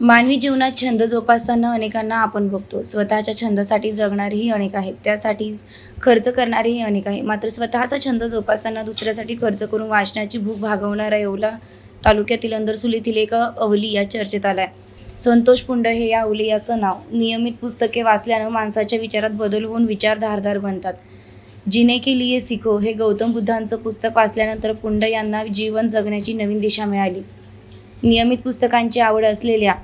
मानवी जीवनात छंद जोपासताना अनेकांना आपण बघतो. स्वतःच्या छंदासाठी जगणारेही अनेक आहेत. त्यासाठी खर्च करणारेही अनेक आहे. मात्र स्वतःचा छंद जोपासताना दुसऱ्यासाठी खर्च करून वाचनाची भूक भागवणारा येवला तालुक्यातील अंदरसुल येथील एक अवली या चर्चेत आलाय. संतोष पुंड हे या अवलियाचं नाव. नियमित पुस्तके वाचल्यानं माणसाच्या विचारात बदल होऊन विचार धारदार बनतात. जिने के लिए सिखो हे गौतम बुद्धांचं पुस्तक वाचल्यानंतर पुंड यांना जीवन जगण्याची नवीन दिशा मिळाली. नियमित पुस्तकांची आवड असलेल्या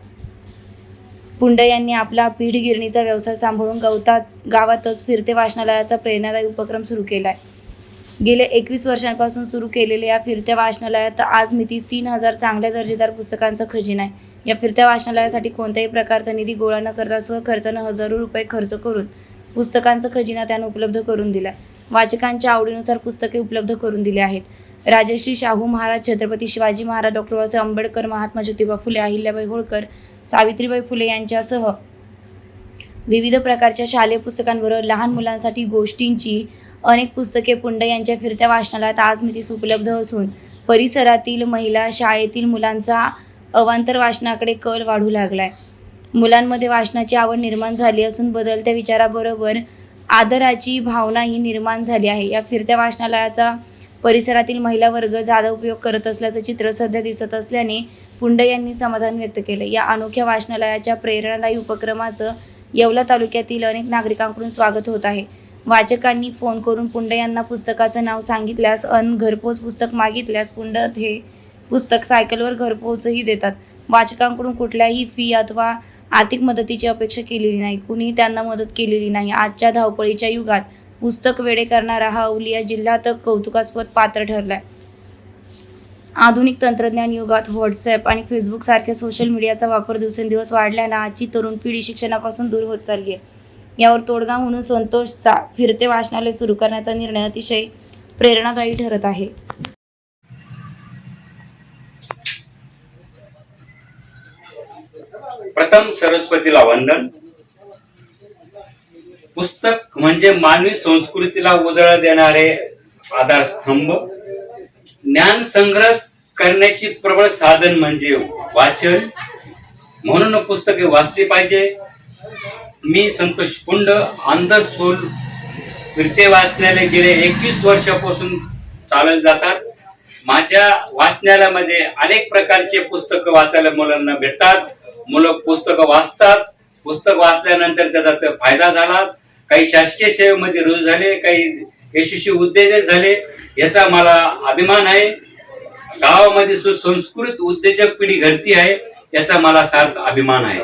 पुंड यांनी आपला पीठ गिरणीचा व्यवसाय सांभाळून गवतात गावातच फिरते वाचनालयाचा प्रेरणादायी उपक्रम सुरू केला आहे गेल्या एकवीस वर्षांपासून सुरू केलेल्या या फिरत्या वाचनालयात आज मितीस तीन हजार चांगल्या दर्जेदार पुस्तकांचा खजिना आहे. या फिरत्या वाचनालयासाठी कोणत्याही प्रकारचा निधी गोळा न करता सहखर्चानं हजारो रुपये खर्च करून पुस्तकांचा खजिना त्यानं उपलब्ध करून दिला वाचकांच्या आवडीनुसार पुस्तके उपलब्ध करून दिली आहेत. राजश्री शाहू महाराज छत्रपती शिवाजी महाराज डॉक्टर बाबासाहेब आंबेडकर महात्मा ज्योतिबा फुले अहिल्याबाई होळकर सावित्रीबाई फुले यांच्यासह विविध प्रकारच्या शालेय पुस्तकांबरोबर लहान मुलांसाठी गोष्टींची अनेक पुस्तके पुंड यांच्या फिरत्या वाचनालयात आज मितीस उपलब्ध असून परिसरातील महिला शाळेतील मुलांचा अवांतर वाचनाकडे कल वाढू लागलाय. मुलांमध्ये वाचनाची आवड निर्माण झाली असून बदलत्या विचाराबरोबर आदराची भावनाही निर्माण झाली आहे. या फिरत्या वाचनालयाचा परिसरातील महिला वर्ग जादा उपयोग करत असल्याचं चित्र सध्या दिसत असल्याने पुंड यांनी समाधान व्यक्त केलं. या अनोख्या वाचनालयाच्या प्रेरणादायी उपक्रमाचं येवला तालुक्यातील अनेक नागरिकांकडून स्वागत होत आहे. वाचकांनी फोन करून पुंड यांना पुस्तकाचं नाव सांगितल्यास अन घरपोच पुस्तक मागितल्यास पुंड हे पुस्तक सायकलवर घरपोचही देतात. वाचकांकडून कुठल्याही फी अथवा आर्थिक मदतीची अपेक्षा केलेली नाही. कुणीही त्यांना मदत केलेली नाही. आजच्या धावपळीच्या युगात पुस्तक वेडे करणारा हा अवलिया जिल्ह्यात कौतुकास्पद पात्र ठरलाय. आधुनिक तंत्रज्ञान युगात व्हॉट्सॲप आणि फेसबुक सारख्या सोशल मीडियाचा वापर दिवसेंदिवस वाढल्यानं आजची तरुण पिढी शिक्षणापासून दूर होत चालली आहे. यावर तोडगा म्हणून संतोषचा फिरते वाचनालय सुरू करण्याचा निर्णय अतिशय प्रेरणादायी ठरत आहे. प्रथम सरस्वतीला वंदन. पुस्तक म्हणजे मानवी संस्कृतीला उजळ देणारे आधारस्तंभ. ज्ञान संग्रह करण्याची प्रबळ साधन म्हणजे वाचन. म्हणून पुस्तके वाचली पाहिजे. मी संतोष पुंड आंधरसोल फिरते वाचनालय गेले एकवीस वर्षापासून चालत जातात. माझ्या वाचनालयामध्ये अनेक प्रकारचे पुस्तकं वाचायला मुलांना भेटतात. मुलं पुस्तकं वाचतात. पुस्तक वाचल्यानंतर त्याचा ते फायदा झाला. काही शासकीय सेवेमध्ये रुजू झाले काही यशस्वी उद्योजक झाले याचा मला अभिमान आहे. गावामध्ये सुसंस्कृत उद्योजक पिढी घडती आहे याचा मला सार्थ अभिमान आहे.